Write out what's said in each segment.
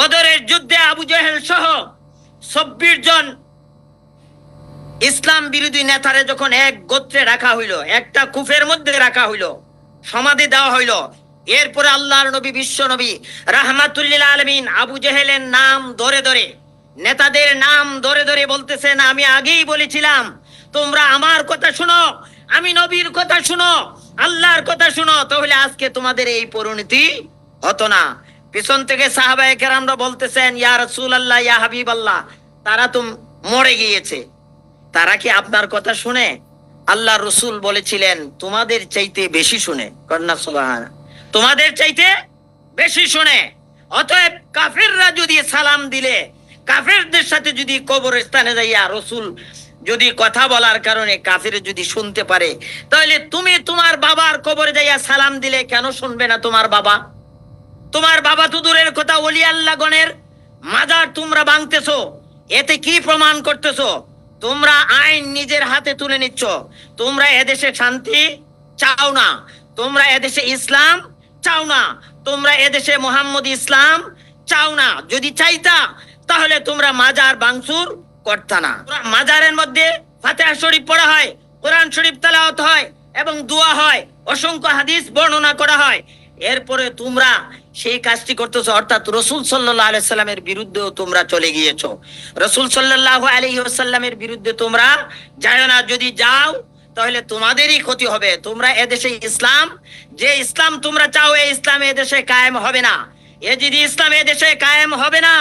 বদরের যুদ্ধে আবু জেহেল সহ চব্বিশ জন ইসলাম বিরোধী নেতারে যখন এক গোত্রে রাখা হইল, একটা কুফের মধ্যে রাখা হইল, সমাধি দেওয়া হইল, এরপরে আল্লাহর নবী, বিশ্ব নবী, রাহমাতুল্লিল আলমিন আবু জেহেলের নাম ধরে ধরে, নেতাদের নাম ধরে ধরে বলতেছেন, আমি আগেই বলেছিলাম, তোমরা আমার কথা শুনো, আমি নবীর কথা শুনো, আল্লাহর কথা শুনো, তাহলে আজকে তোমাদের এই পরিণতি হতো না। পিছন থেকে সাহাবায়ে কেরামরা বলতেছেন, ইয়া রাসূল আল্লাহ ইয়া হাবিব আল্লাহ তারা তো মরে গিয়েছে। তারা কি আপনার কথা শুনে? আল্লাহ রসুল বলেছিলেন, তোমাদের চাইতে বেশি শুনে। কন্যা তোমাদের চাইতে বেশি শুনে। অতএব কাফেররা যদি সালাম দিলে, কাফেরদের সাথে যদি কবরস্থানে যাইয়া রসুল, যদি কথা বলার কারণে কাফের যদি শুনতে পারে, তাহলে তুমি তোমার বাবার কবরে যাইয়া সালাম দিলে কেন শুনবে না তোমার বাবা? তোমার বাবা তো দূরের কথা ওলি আল্লাহ গণের মাজার তোমরা ভাঙতেছো, এতে কি প্রমাণ করতেছো? তোমরা আইন নিজের হাতে তুলে নিচ্ছ। তোমরা এদেশে শান্তি চাও না। তোমরা এদেশে ইসলাম চাও না। তোমরা এদেশে মোহাম্মদ ইসলাম চাও না। যদি চাইতা, তাহলে তোমরা মাজার বাংসুর করতা না। মাজারের মধ্যে ফাতেহা শরীফ পড়া হয়, কোরআন শরীফ তেলাওয়াত হয় এবং দোয়া হয়, অসংখ্য হাদিস বর্ণনা করা হয়। এরপরে তোমরা সেই কাজটি করতেছো, অর্থাৎ রসুল সাল্লাহ আলাইসাল্লামের বিরুদ্ধেও তোমরা চলে গিয়েছো। রসুল সাল্লাহ আলহিহাসাল্লামের বিরুদ্ধে তোমরা যাও না, যদি যাও, তাহলে তোমাদেরই ক্ষতি হবে। তোমরা এদেশে ইসলাম, যে ইসলাম তোমরা চাও, এই ইসলাম এদেশে কায়েম হবে না। এজিদি ইসলাম এদেশে কায়েম হবে না।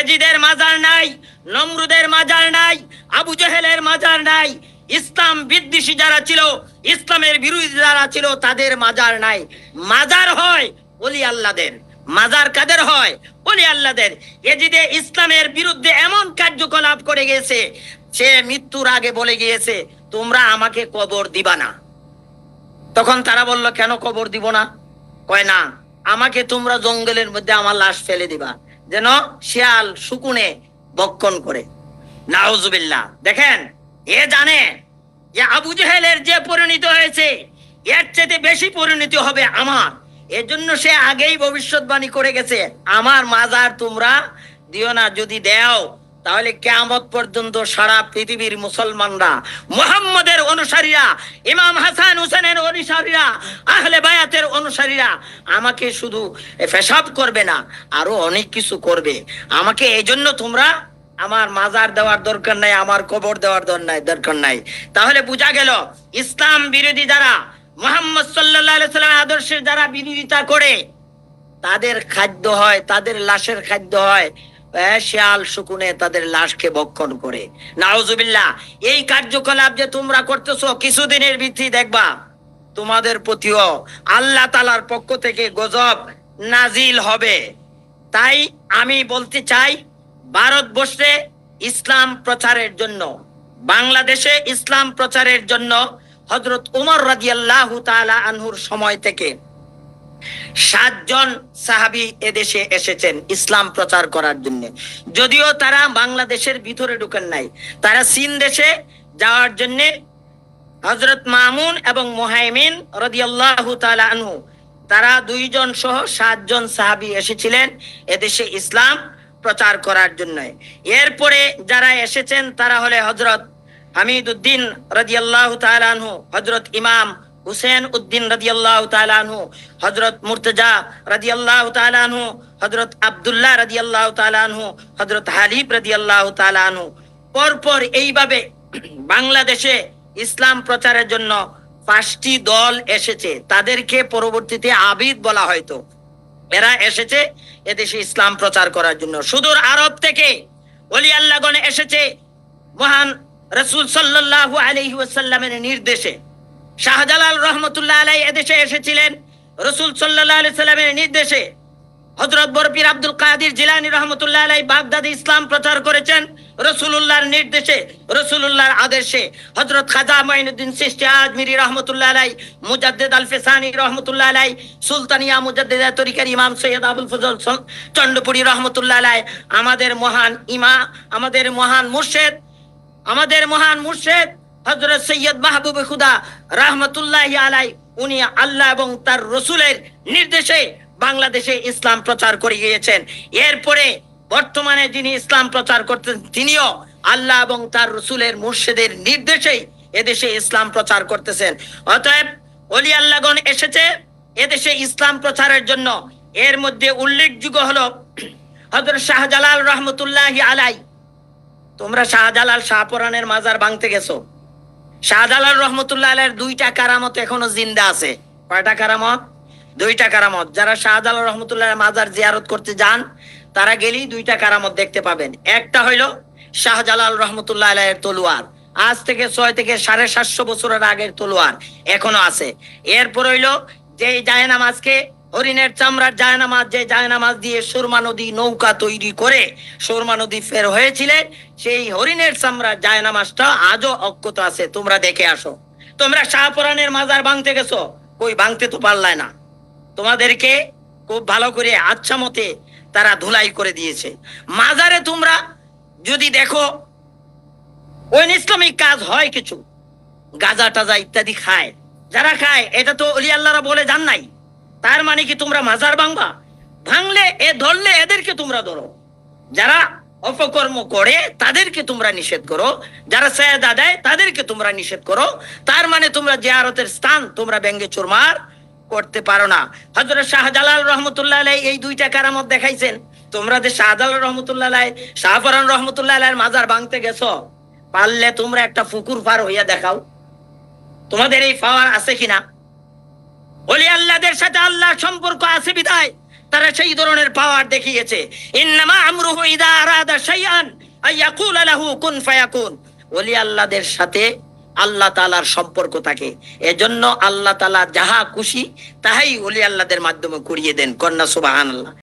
এজিদের মাজার নাই, নমরুদের মাজার নাই, আবু জহেলের মাজার নাই ইসলাম বিদ্বেষী যারা ছিল, ইসলামের বিরোধী যারা ছিল, তাদের মাজার নাই। মাজার হয় ওলি আল্লাদের। মাজার কাদের হয়? ওলি আল্লাদের। এজিদে ইসলামের বিরুদ্ধে এমন কার্যকলাপ করে গেছে সে মৃত্যুর আগে বলে গিয়েছে, তোমরা আমাকে কবর দিবা না। তখন তারা বলল, কেন কবর দিব না? কয়, না, আমাকে তোমরা জঙ্গলের মধ্যে আমার লাশ ফেলে দিবা। যেন শিয়াল শুকুনে বক্ষণ করে। নাউজুবিল্লাহ। দেখেন, এ জানে আবু জেহেলের যে পরিণত হয়েছে, এর চেয়ে বেশি পরিণতি হবে আমার। এর জন্য সে আগেই ভবিষ্যৎবাণী করে গেছে, আমার মাজার তোমরা দিও না, যদি দেও, তাহলে কেয়ামত পর্যন্ত সারা পৃথিবীর মুসলমানরা, মোহাম্মদের অনুসারীরা, ইমাম হাসান হুসেনের অনুসারীরা, আহলে বায়াতের অনুসারীরা আমাকে শুধু পেশাব করবে না, আরও অনেক কিছু করবে। আমাকে এই জন্য তোমরা আমার মাজার দেওয়ার দরকার নাই, আমার কবর দেওয়ার দরকার নাই। তাহলে বোঝা গেল, ইসলাম বিরোধী যারা, মোহাম্মদ সাল্লাহ আদর্শের যারা বিরোধিতা করে, তাদের খাদ্য হয়, তাদের লাশের খাদ্য হয় শিয়াল শুকুনে তাদের লাশকে ভক্ষণ করে। নাউজুবিল্লাহ, এই কার্যকলাপ যে তোমরা করতেছো, কিছুদিনের ভিত্তি দেখবা, তোমাদের প্রতিও আল্লাহ তালার পক্ষ থেকে গজব নাজিল হবে। তাই আমি বলতে চাই ভারতবর্ষে ইসলাম প্রচারের জন্য, বাংলাদেশে ইসলাম প্রচারের জন্য হজরত উমর রাদিয়াল্লাহু তাআলা আনহুর সময় থেকে সাতজন সাহাবি এদেশে এসেছেন ইসলাম প্রচার করার জন্য। যদিও তারা বাংলাদেশের ভিতরে ঢুকেন নাই, তারা চীন দেশে যাওয়ার জন্য হজরত মামুন এবং মোহাইমিন রদিয়াল্লাহু তালা আনহু, তারা দুইজন সহ সাতজন সাহাবি এসেছিলেন এদেশে ইসলাম প্রচার করার জন্য এরপরে যারা এসেছেন, তারা হলে হজরত হামিদ উদ্দিন রাদিয়াল্লাহু তাআলা আনহু হজরত ইমাম হুসেন উদ্দিন রাদিয়াল্লাহু তাআলা আনহু, হযরত মুর্তজা রাদিয়াল্লাহু তাআলা আনহু, হযরত আব্দুল্লাহ রাদিয়াল্লাহু তাআলা আনহু, হযরত হালিব রাদিয়াল্লাহু তাআলা আনহু। পরপর এইভাবে বাংলাদেশে ইসলাম প্রচারের জন্য পাঁচটি দল এসেছে। তাদেরকে পরবর্তীতে আবিদ বলা হয়তো। এরা এসেছে এদেশে ইসলাম প্রচার করার জন্য। সুদূর আরব থেকে ওলি আল্লাহগণ এসেছে মহান রসুল আলাইহি ওয়াসাল্লামের নির্দেশে। শাহজালাল রহমতুল্লাহ আলাই এদেশে এসেছিলেন রসুল সাল্লাহ আলি সাল্লামের নির্দেশে। হজরত বরপির আব্দুল কাদির জিলানি রহমতুল্লাহ আলাই বাগদাদে ইসলাম প্রচার করেছেন। রসুলুল্লাহর নির্দেশে, রসুলুল্লাহর আদেশে হজরত খাজা মাইনুদ্দিন সৃষ্টি আজমিরি রহমতুল্লাহ আলাই মুজাদ্দেদ আল ফেসানি রহমতুল্লাহ আলাই সুলতানিয়া মুজাদ্দেদা তরিকার ইমাম সৈয়দ আবুল ফজল চন্ডপুরি রহমতুল্লাহ আলাই আমাদের মহান ইমা, আমাদের মহান মুর্শেদ, আমাদের মহান মুর্শেদ হজরত সৈয়দ মাহবুব খুদা রহমতুল্লাহ আলাই উনি আল্লাহ এবং তার রসুলের নির্দেশে বাংলাদেশে ইসলাম প্রচার করে গিয়েছেন। এরপরে বর্তমানে যিনি ইসলাম প্রচার করতেন তিনিও আল্লাহ এবং তার রসুলের মুর্শিদের নির্দেশেই এদেশে ইসলাম প্রচার করতেছেন। অতএব অলি আল্লাহগণ এসেছে এদেশে ইসলাম প্রচারের জন্য। এর মধ্যে উল্লেখযোগ্য হলো হজরত শাহজালাল রহমতুল্লাহ আলাই তোমরা শাহজালাল শাহপরানের মাজার ভাঙতে গেছো। শাহজালাল রহমতুল্লাহ আলাইয়ের দুইটা কারামত এখনও জিন্দা আছে। কয়টা কারামত? দুইটা কারামত। যারা শাহজালাল রহমতুল্লাহ মাজার জিয়ারত করতে যান তারা গেলেই দুইটা কারামত দেখতে পাবেন। একটা হইল শাহজালাল রহমতুল্লাহ আলাইয়ের তলোয়ার। আজ থেকে ছয় থেকে সাড়ে সাতশো বছরের আগের তলোয়ার এখনও আছে। এরপর হইল যে জায়নামাজকে, হরিণের চামড়ার জায়নামাজ যে জায়নামাজ দিয়ে সুরমা নদী নৌকা তৈরি করে সুরমা নদী ফের হয়েছিলেন, সেই হরিণের চামড়ার জায়নামাজটা আজও অক্ষত আছে। তোমরা দেখে আসো। তোমরা শাহপুরানের মাজার ভাঙতে গেছো? কই, ভাঙতে তো পারলায় না। তোমাদেরকে খুব ভালো করে আচ্ছা মতে তারা ধুলাই করে দিয়েছে। মাজারে তোমরা যদি দেখো, ওই ইসলামিক কাজ হয় কিছু। গাজা টাজা ইত্যাদি খায়। যারা খায়, এটা তো অলি আল্লাহরা বলে জান নাই। তার মানে কি তোমরা মাজার ভাঙবা? ভাঙলে এ ধরলে এদেরকে তোমরা ধরো। যারা অপকর্ম করে, তাদেরকে তোমরা নিষেধ করো। যারা সয়াদা দেয়, তাদেরকে তোমরা নিষেধ করো। তার মানে তোমরা জিয়ারতের স্থান তোমরা ব্যঙ্গে চুরমার। করতে পারো না। হজরত শাহজালাল রহমতুল্লাহ এই দুইটা কারামত দেখাইছেন। তোমরা যে শাহজালাল রহমতুল্লাহ শাহফরান রহমতুল্লাহ মাজার ভাঙতে গেছো, পারলে তোমরা একটা পুকুর পার হইয়া দেখাও। তোমাদের এই পাওয়ার আছে কিনা? ওলি আল্লাহদের সাথে আল্লাহর সম্পর্ক আছে বিদায় তারা সেই ধরনের পাওয়ার দেখিয়েছে। ইন্নামা আমরুহু কুন ফায়াকুন। ওলি আল্লাহদের সাথে আল্লাহ তালার সম্পর্ক থাকে। এজন্য আল্লাহ তালা যাহা খুশি, তাহাই অলি আল্লাহদের মাধ্যমে করিয়ে দেন। কন্যা সুবহানাল্লাহ।